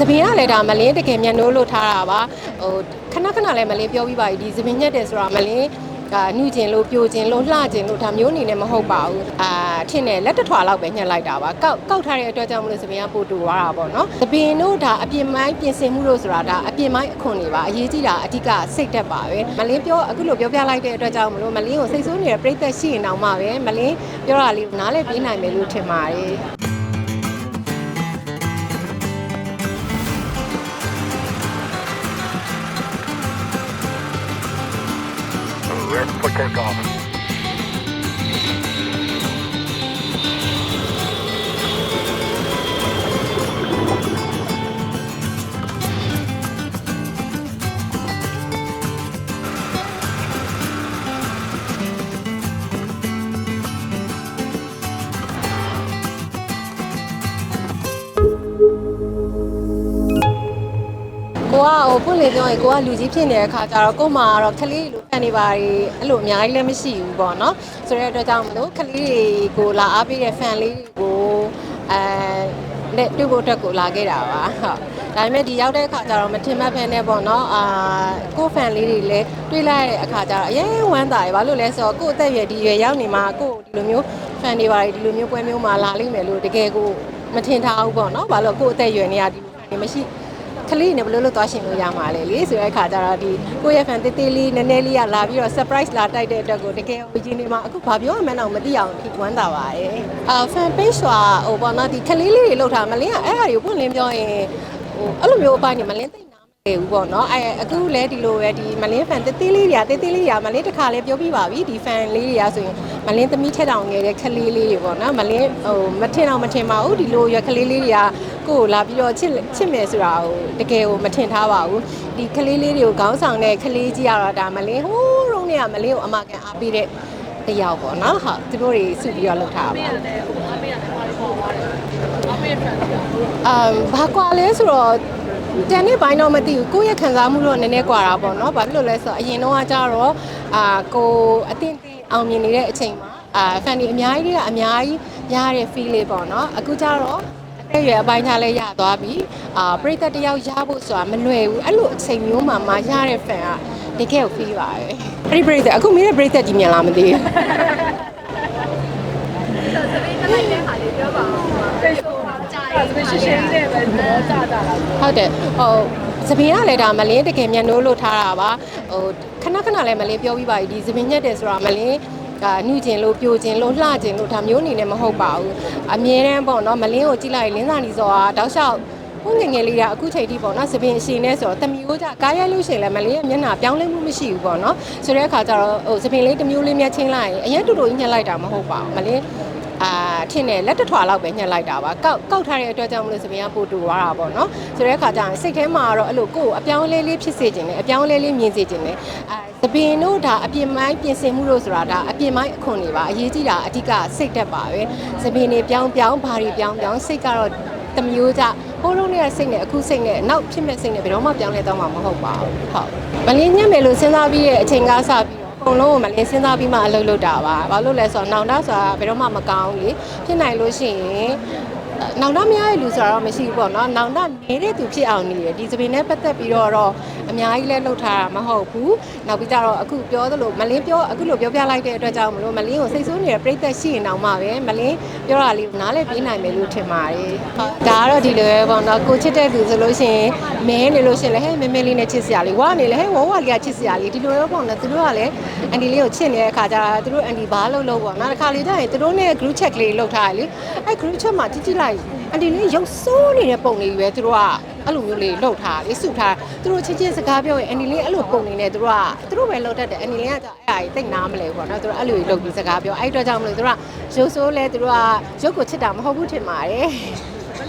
သပင်ကလည်းဒါမလင်းတကယ်မျက်နှိုးလို့ထားတာပါဟိုခဏခဏလည်းမလင်းပြောပြီးပါပြီဒီသပင်ညက်တယ်ဆိုတာမလင်းဒါနှူကျင်လို့ပြိုကျင်လို့လှကျင်လို့ဒါမျိုးအနေနဲ့မဟုတ်ပါဘူးအာထင်တယ်လက်တစ်ထွာလောက်ပဲညှက်လိုက်တာပါကောက်ကောက်ထားတဲ့အတွက်ကြောင့်မလို့သပင်ကပိုတူသွားတာပေါ့နော်သပင်တို့ဒါအပြင်ပိုင်းပြင်ဆင်မှုလို့ဆိုတာဒါအပြင်ပိုင်းအခွန်တွေပါအရေးကြီးတာအဓိကစိတ်တက်ပါပဲမလင်းပြောအခုလိုပြောပြလိုက်တဲ့အတွက်ကြောင့်မလို့မလင်းကိုစိတ်ဆိုးနေတဲ့ပြိသက်ရှိရင်တောင်မှပဲမလင်းပြောတာလေးကိုနားလည်ပြေးနိုင်မယ်လို့ထင်ပါတယ် takeoff. you ကိုကဟိုပွင့်လေပြောရင်ကိုကလူကြီးဖြစ်နေတဲ့အခါကျတော့ကို့မှာကတော့ကလေးလိုဖန်နေပါရီအဲ့လိုအများကြီးလည်းမရှိဘူးပေါ့နော်ဆိုတဲ့အတွက်ကြောင့်မလို့ကလေးတွေကိုလာအားပေးတဲ့ fan လေးတွေကိုအဲလက်တွေ့ဖို့အတွက်ကိုလာခဲ့တာပါဟုတ်ဒါပေမဲ့ဒီရောက်တဲ့အခါကျတော့မထင်မှတ်ဖ ೇನೆ ပေါ့နော်အာကို့ fan လေးတွေလည်းတွေ့လိုက်ရတဲ့အခါကျတော့အရင်ဝမ်းသာရယ်ဘာလို့လဲဆိုတော့ကို့အသက်အရွယ်ဒီရွယ်ရောက်နေမှာကို့ဒီလိုမျိုး fan တွေပါဒီလိုမျိုးပွဲမျိုးမှာလာလိမ့်မယ်လို့တကယ်ကိုမထင်ထားဘူးပေါ့နော်ဘာလို့ကို့အသက်အရွယ်နေရဒီလို fan တွေမရှိ ကလေးနဲ့ဘယ်လိုလုပ်သွားရှင်လို့ရမှာလဲလေဆိုတဲ့အခါကျတော့ဒီကိုယ့်ရဲ့ fan တေးသေးလေးနည်းနည်းလေးကလာပြီးတော့ surprise လာတိုက်တဲ့အတွက်ကိုတကယ်ဝီဂျင်းနေမှာအခုဘာပြောရမှန်းတော့မသိအောင်ဖြစ်ဝမ်းသာပါတယ်အာ fan page ဆိုတာဟိုပေါ့နော်ဒီကလေးလေးတွေလောက်ထားမလင်းကအဲ့ဟာတွေကိုပွင့်လင်းပြောရင်ဟိုအဲ့လိုမျိုးအပိုင်းနေမလင်းသိ နာမလဲဘူးပေါ့နော်အဲအခုလည်းဒီလိုပဲဒီမလင်း fan တေးသေးလေးတွေကတေးသေးလေးတွေကမလင်းတစ်ခါလည်းပြောပြပါပြီဒီ fan လေးတွေကဆိုရင်မလင်းသမီးထက်တောင်ငယ်တဲ့ကလေးလေးတွေပေါ့နော်မလင်းဟိုမထင်တော့မထင်ပါဘူးဒီလိုရွယ်ကလေးလေးတွေကကိုကိုလာပြီးတော့ချစ်ချစ်မယ်ဆိုတာကိုတကယ်ကိုမထင်ထားပါဘူးဒီကလေးလေးတွေကိုခေါင်းဆောင်တဲ့ကလေးကြီးကတော့ဒါမလင်းဟိုးရုံးနဲ့ကမလင်းကိုအမကန်အားပေးတဲ့တယောက်ပေါ့နော်ဟုတ်သူတို့တွေစုပြီးတော့လုပ်ထားတာပါအမ်ဘာကွာလဲဆိုတော့ တန်တဲ့ဘိုင်းတော့မသိဘူးကိုယ့်ရဲ့ခံစားမှုတော့နည်းနည်းကွာတာပေါ့နော်ဘာဖြစ်လို့လဲဆိုတော့အရင်တော့ကကြတော့အာကိုအတင်းတင်းအောင်မြင်နေတဲ့အချိန်မှာအာဖန်ဒီအများကြီးကအများကြီးရတဲ့ feel လေးပေါ့နော်အခုကျတော့အဲ့ရွယ်အပိုင်းခြားလဲရသွားပြီအာပရိသတ်တယောက်ရဖို့ဆိုတာမလွယ်ဘူးအဲ့လိုအချိန်မျိုးမှာမှရတဲ့ fan ကတကယ်ကိုပြီးပါတယ်အဲ့ဒီပရိသတ်အခုမင်းရဲ့ပရိသတ်ကြီးမြန်လားမသိဘူး ရှင်းရှင်းလေးပဲတော့ကြာကြာလာဟုတ်တယ်ဟိုသပင်ကလည်းဒါမလင်းတကယ်မျက်နှိုးလို့ထားတာပါဟိုခဏခဏလည်းမလင်းပြောပြီးပါပြီဒီသပင်ညက်တယ်ဆိုတာမလင်းဒါနှူကျင်လို့ပြိုကျင်လို့လှကျင်လို့ဒါမျိုးအနေနဲ့မဟုတ်ပါဘူးအမြဲတမ်းပေါ့နော်မလင်းကိုကြည့်လိုက်ရင်လင်းစာနီဆိုတာတောက်လျှောက်ဟိုငယ်ငယ်လေးကအခုချိန်ထိပေါ့နော်သပင်အရှင်နဲ့ဆိုတော့တမျိုးကြကားရိုက်လို့ရှိရင်လည်းမလင်းရဲ့မျက်နှာပြောင်းလဲမှုမရှိဘူးပေါ့နော်ဆိုတဲ့အခါကျတော့ဟိုသပင်လေးတစ်မျိုးလေးမြတ်ချင်းလိုက်ရင်အရင်တူတူကြီးညှက်လိုက်တာမဟုတ်ပါဘူးမလင်း အာထင်တယ်လက်တစ်ထွာလောက်ပဲညှက်လိုက်တာပါကောက်ကောက်ထားတဲ့အတွက်ကြောင့်မလို့စပင်ကပိုတူသွားတာပေါ့နော်ဆိုတဲ့အခါကျရင်စိတ်ထဲမှာတော့အဲ့လိုကိုယ့်ကိုအပြောင်းအလဲလေးဖြစ်စေခြင်းနဲ့အပြောင်းအလဲလေးမြင်စေခြင်းနဲ့အာစပင်တို့ဒါအပြင်ပိုင်းပြင်ဆင်မှုလို့ဆိုတာဒါအပြင်ပိုင်းအခွန်တွေပါအရေးကြီးတာအဓိကစိတ်တက်ပါပဲစပင်တွေပြောင်းပြောင်းဘာတွေပြောင်းပြောင်းစိတ်ကတော့တမျိုးကြဟိုးလုံးနဲ့စိတ်နဲ့အခုစိတ်နဲ့နောက်ဖြစ်မဲ့စိတ်နဲ့ဘယ်တော့မှပြောင်းလဲတော့မှာမဟုတ်ပါဘူးဟုတ်မလင်းညံ့မယ်လို့စဉ်းစားပြီးတဲ့အချိန်ကစပြီးတော့ အကုန်လုံးကိုမလင်းစဉ်းစားပြီးမှအလုပ်လုပ်တာပါ။ဘာလို့လဲဆိုတော့နောင်တဆိုတာဘယ်တော့မှမကောင်းဘူးလေ။ဖြစ်နိုင်လို့ရှိရင် နောင်တမရတဲ့လူဆိုတာတော့မရှိဘူးပေါ့နော်။နောင်တနေတဲ့သူဖြစ်အောင်နေတယ်။ဒီစပင်နဲ့ပတ်သက်ပြီးတော့တော့အများကြီးလဲလှုပ်ထားတာမဟုတ်ဘူး။နောက်ပြီးကြတော့အခုပြောသလိုမလင်းပြောအခုလိုပြောပြလိုက်တဲ့အတွက်ကြောင့်မလို့မလင်းကိုစိတ်ဆိုးနေတဲ့ပြိသက်ရှိရင်တောင်မှပဲမလင်းပြောတာလေးကိုနားလည်ပြေးနိုင်မယ်လို့ထင်ပါတယ်။ဟုတ်ဒါကတော့ဒီလိုပဲပေါ့နော်။ကိုချစ်တဲ့သူဆိုလို့ရှိရင်မဲနေလို့ရှိရင်လည်းဟဲ့မဲမဲလေးနဲ့ချစ်စရာလေးဝါနေလေဟဲ့ဝဝလေးကချစ်စရာလေးဒီလိုရောပေါ့နော်။သူတို့ကလည်းအန်ဒီလေးကိုချစ်နေတဲ့အခါကျတော့သူတို့အန်ဒီဘာလို့လို့ပေါ့နော်။တစ်ခါလေကျရင်သူတို့နဲ့ group chat ကလေးလောက်ထားရလေ။အဲ့ group chat မှာကြည့်ကြည့်လိုက်အန်ဒီလေးရုပ်ဆိုးနေတဲ့ပုံလေးပဲသူတို့ကအဲ့လိုမျိုးလေးလောက်ထားလေစုထားသူတို့ချင်းချင်းစကားပြောရင်အန်ဒီလေးအဲ့လိုပုံနေနေသူတို့ကသူတို့ပဲလောက်တတ်တယ်အန်ဒီလေးကအဲ့အရာကြီးတိတ်နားမလဲပေါ့နော်သူတို့အဲ့လိုကြီးလောက်ပြီးစကားပြောအဲ့အတွက်ကြောင့်မလို့သူတို့ကရုပ်ဆိုးလဲသူတို့ကရုပ်ကိုချစ်တာမဟုတ်ဘူးထင်ပါတယ်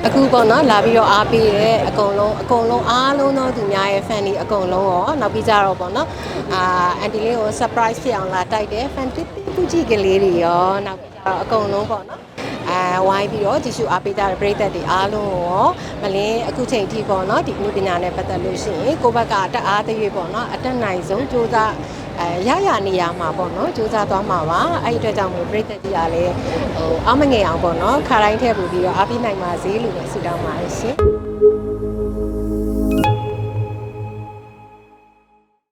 အခုပေါ့နော်လာပြီးတော့အားပေးရဲအကုန်လုံးအကုန်လုံးအားလုံးသောသူများရဲ့ fan တွေအကုန်လုံးရောနောက်ပြီးကြတော့ပေါ့နော်အာအန်တီလေးကို surprise ဖြစ်အောင်လာတိုက်တယ် fan တစ်ခုကြည့်ကလေးတွေရောနောက်ပြီးကြတော့အကုန်လုံးပေါ့နော် အဲဝိုင်းပြီးတော့ကြည့်ရှုအားပေးကြတဲ့ပရိသတ်တွေအားလုံးရောမလင်းအခုချိန်ထိပေါ့နော်ဒီအမှုပညာနဲ့ပတ်သက်လို့ရှိရင်ကိုယ့်ဘက်ကတက်အားတရွေ့ပေါ့နော်အတက်နိုင်ဆုံးကြိုးစားအဲရရနေရမှာပေါ့နော်စူးစမ်းသွားမှာပါအဲ့ဒီအတွက်ကြောင့်မို့ပြည်သက်ကြီးကလည်းဟိုအမငယ်အောင်ပေါ့နော်ခါတိုင်းထည့်ပို့ပြီးတော့အားပေးနိုင်ပါစေလို့ပဲဆုတောင်းပါတယ်ရှင်